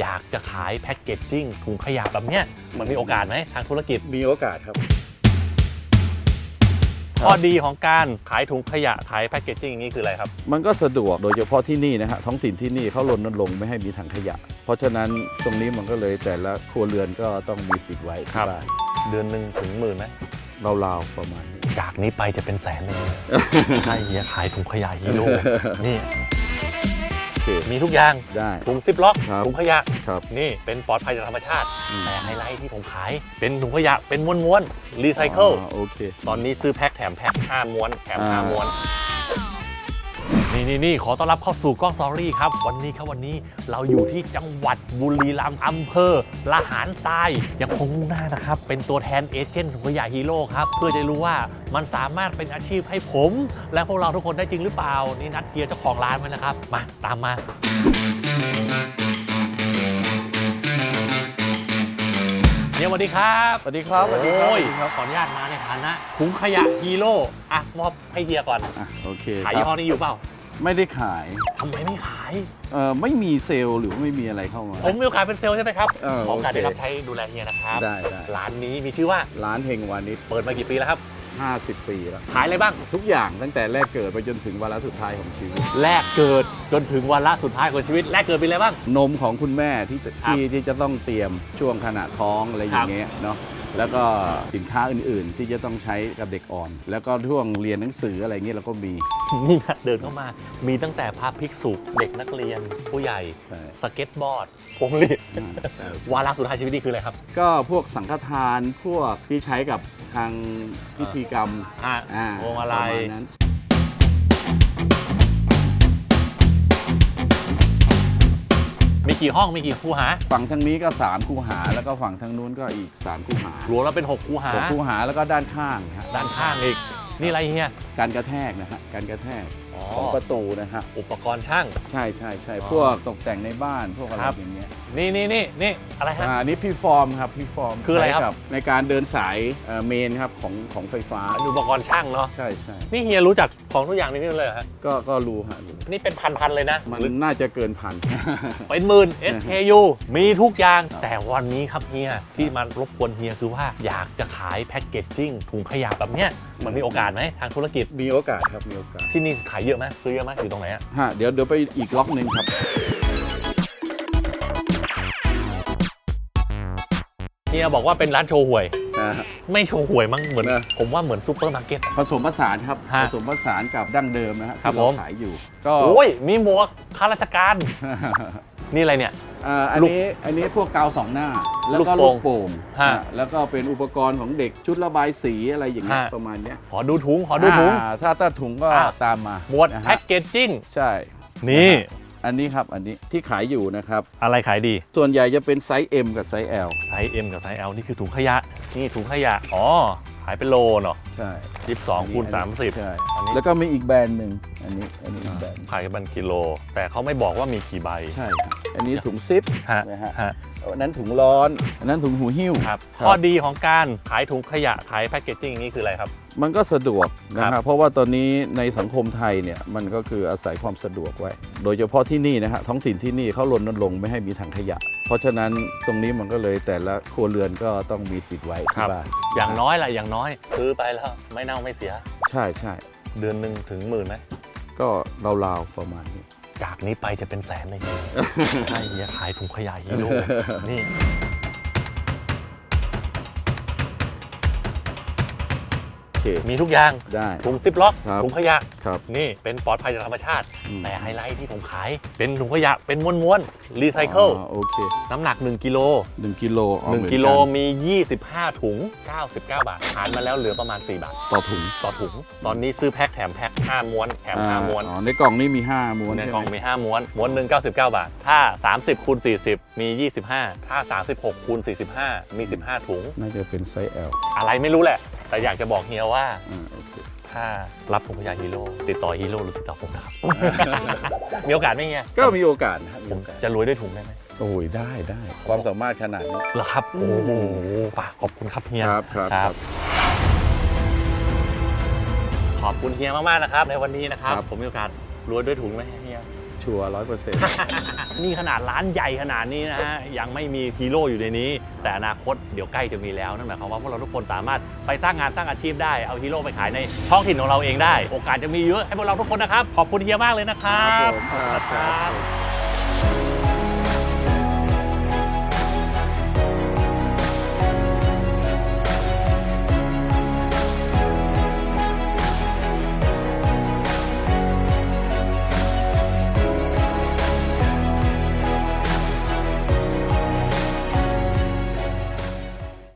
อยากจะขายแพ็กเกจจิ้งถุงขยะแบบเนี้ยมันมีโอกาสไหมทางธุรกิจ มีโอกาสครับ ข้อดีของการขายถุงขยะขายแพ็กเกจจิ้งอย่างนี้คืออะไรครับ มันก็สะดวกโดยเฉพาะที่นี่นะฮะท้องถิ่นที่นี่เขารณรงค์ไม่ให้มีถังขยะ เพราะฉะนั้นตรงนี้มันก็เลยแต่ละครัวเรือนก็ต้องมีติดไว้ครัที่บ บ้านเดือนหนึ่งถึงหมื่นไหมราวๆประมาณนี้ จากนี้ไปจะเป็นแสนเลย ใช่เฮียขายถุงขยะฮีโร่นี่ โอเคมีทุกอย่างได้ถุงซิปล็อกครับถุงขยะครับนี่เป็นปลอดภัยจากธรรมชาติ อืม แต่ไฮไลท์ที่ผมขาย เป็นถุงขยะเป็นม้วนๆรีไซเคิลอ๋อโอเค ตอนนี้ซื้อแพ็คแถมแพ็ค5ม้วนแถมอ่า 5ม้วน นี่นี่นี่ขอต้อนรับเข้าสู่กล้องซอรี่ครับ วันนี้ครับวันนี้เราอยู่ที่จังหวัดบุรีรัมย์อำเภอละหารทรายยังคงมุ่งหน้านะครับ เป็นตัวแทนเอเจนต์ถุงขยะฮีโร่ครับ เพื่อจะรู้ว่ามันสามารถเป็นอาชีพให้ผม และพวกเราทุกคนได้จริงหรือเปล่า นี่นัดเฮียเจ้าของร้านไว้นะครับ มาตามมาเนี่ยสวัสดีครับสวัสดีครับสวัสดีครับโอ้ยสวัสดีครับขออนุญาตมาในฐานะถุงขยะฮีโร่อะมอบให้เฮียก่อน อะโอเคขายคยี่รับห้อนี้อยู่เปล่า ไม่ได้ขายทำไมไม่ขาย เอ่อไม่มีเซลล์หรือว่าไม่มีอะไรเข้ามา ผมมีโอกาสเป็นเซลล์ใช่ไหมครับเออขอโอกาสโอเคได้รับใช้ดูแลเฮียนะครับได้ได้ร้านนี้มีชื่อว่าร้านเฮงวานิชเปิดมากี่ปีแล้วครับ 50 ปีแล้ว ขายอะไรบ้าง ทุกอย่างตั้งแต่แรกเกิดไปจนถึงวาระสุดท้ายของชีวิต แรกเกิดจนถึงวันละสุดท้ายของชีวิต แรกเกิดเป็นอะไรบ้าง นมของคุณแม่ที่จะครับที่ที่จะต้องเตรียมช่วงขณะท้องอะไรอย่างเงี้ยเนาะ แล้วก็สินค้าอื่นๆ ที่จะต้องใช้กับเด็กอ่อน แล้วก็ช่วงเรียนหนังสืออะไรเงี้ยเราก็มี นี่นะเดินเข้ามา มีตั้งแต่พระภิกษุเด็กนักเรียน ผู้ใหญ่ใช่ สเก็ตบอร์ดพวงหลีดอ่าใช่ใช่ วาระสุดท้ายชีวิตนี่คืออะไรครับ ก็พวกสังฆทานพวกที่ใช้กับทางพิธีกรรมอะอ่าพวงมาลัยประณนั้น กี่ห้องมีกี่คูหาฝั่งทางนี้ก็ 3 คูหา แล้วก็ฝั่งทางนู้นก็อีก 3 คูหารวมแล้วเป็น 6 คูหาหกคูหาแล้วก็ด้านข้างฮะด้านข้างอีก นี่อะไรเฮีย การกระแทกนะฮะการกระแทกอ๋อ ของประตูนะฮะอุปกรณ์ช่าง ใช่ใช่ใช่อ๋อพวกตกแต่งในบ้านพวกอะไรครับ อย่างเงี้ย นี่นี่นี่นี่อะไรฮะ อ่าอันนี้พี่ฟอร์มครับพี่ฟอร์มคืออะไรครับ ใช้กัในการเดินสายเอ่อเมนครับของของไฟฟ้าอันอุปกรณ์ช่างเนาะใช่ใช่นี่เฮียรู้จักของทุกอย่างในนี้เลยเหรอฮะก็ก็รู้ฮะรู้นี่เป็นพันๆเลยนะมันหรือน่าจะเกินพัน เป็นหมื่น SKU มีทุกอย่างแต่วันนี้ครับเฮียที่มารบกวนเฮียคือว่าอยากจะขายแพ็กเกจจิ้งถุงขยะแบบเนี้ยมันมีโอกาสไหมทางธุรกิจมีโอกาสครับมีโอกาสที่นี่ขายเยอะไหมซื้อเยอะไหมอยู่ตรงไหนอะ ฮะเดี๋ยวเดี๋ยวไปอีกล็อกหนึ่งครับ ฮียบอกว่าเป็นร้านโชว์หวย นะฮะ ไม่โชว์หวยมั้งเหมือน นะ ผมว่าเหมือนซูเปอร์มาร์เก็ตอะผสมผสานครับ ฮะผสมผสานกับดั้งเดิมนะฮะครับที่เราผมขายอยู่ ก็ โอ้ย มีหมวกข้าราชการ นี่อะไรเนี่ย อ่าอันลูกนี้อันนี้พวกกาวสองหน้า แล้วก็ลูลูกกโป่โป่งงฮะฮะแล้วก็เป็นอุปกรณ์ของเด็กชุดระบายสีอะไรอย่างเงี้ยฮะ ประมาณเนี้ยขอดูถุง ขอดูถุงอ่าถ้าถ้าถุงก็อะ ตามมาหมวดนะแพ็ฮะกเกจจิ้ง ใช่นี่ อันนี้ครับอันนี้ที่ขายอยู่นะครับ อะไรขายดี ส่วนใหญ่จะเป็นไซส์ M กับไซส์ L ไซส์ M กับไซส์ L นี่คือถุงขยะ นี่ถุงขยะ อ๋อ ขายเป็นโลเนาะใช่ 22คูณอันนี้30 ใช่ อันนี้ แล้วก็มีอีกแบรนด์หนึ่ง อันนี้อันนี้อีกแบรนด์ขายเป็นกิโล แต่เขาไม่บอกว่ามีกี่ใบ ใช่ครับอันนี้ถุงซิปฮะนะฮะฮะอันนั้นถุงร้อน อันนั้นถุงหูหิ้ว ครับครับ ข้อดีของการขายถุงขยะขายแพ็กเกจจิ้งอย่างนี้คืออะไรครับ มันก็สะดวกนะครัฮะบเพราะว่าตอนนี้ในสังคมไทยเนี่ยมันก็คืออาศัยความสะดวกไว้ โดยเฉพาะที่นี่นะฮะท้องถิ่นที่นี่เขารณรงค์ไม่ให้มีถังขยะ เพราะฉะนั้นตรงนี้มันก็เลยแต่ละครัวเรือนก็ต้องมีติดไว้ครัที่บ บ้านอย่างน้อยแหละอย่างน้อยซื้อไปแล้วไม่เน่าไม่เสีย ใช่ใช่เดือนหนึ่งถึงหมื่นไหม ก็ราวๆประมาณนี้ จากนี้ไปจะเป็นแสนเลย ใช่เฮียขายถุงขยะฮีโร่นี่ เค มีทุกอย่างได้ ถุงซิปล็อกครับถุงขยะ ครับนี่เป็นปลอดภัยจากธรรมชาติ อืม แต่ไฮไลท์ที่ผมขาย เป็นถุงขยะเป็นม้วนๆรีไซเคิลอ๋อโอเคน้ำหนัก 1กิโลหนึ่งกิโลอ๋อเหมือน1กิโลมี 25 ถุง 99 บาทหารมาแล้วเหลือประมาณ 4 บาท ต่อถุงต่อถุง ตอนนี้ซื้อแพ็คแถมแพ็ค5ม้วนแถมอ่า5ม้วน อ๋อในกล่องนี้มี5ม้วนในใช่กล่องไหม มี 5 ม้วน ม้วนหนึ่ง99 บาท ถ้า 30คูณ40 มี 25 ถ้า 36คูณ45 มี 15 ถุง น่าจะเป็นไซส์ L อะไรไม่รู้แหละ แต่อยากจะบอกเฮียว่าอ่าโอเค ถ้ารับถุงขยะฮีโร่ติดต่อฮีโร่หรือติดต่อผมนะครับ มีโอกาสไหมเฮียก็มีโอกาสนะครับมีผมโอกาสจะรวยด้วยถุงได้ไหมโอ้ยได้ได้ความสามารถขนาดนี้ เหรอครับ โอ้โหป่ะขอบคุณครับเฮีย ครับครับคครัรับบขอบคุณเฮียมากๆนะครับ ในวันนี้นะครับ ครับ ผมมีโอกาสรวยด้วยถุงไหมเฮียโชชัวร์ร้อยเปอร์เซ็นต์นี่ขนาดร้านใหญ่ขนาดนี้นะฮะ ยังไม่มีฮีโร่อยู่ในนี้ แต่อนาคตเดี๋ยวใกล้จะมีแล้ว นั่นหมายความว่าพวกเราทุกคนสามารถไปสร้างงานสร้างอาชีพได้ เอาฮีโร่ไปขายในท้องถิ่นของเราเองได้ โอกาสจะมีเยอะให้พวกเราทุกคนนะครับ ขอบคุณเฮียมากเลยนะครับครับผมครับครับ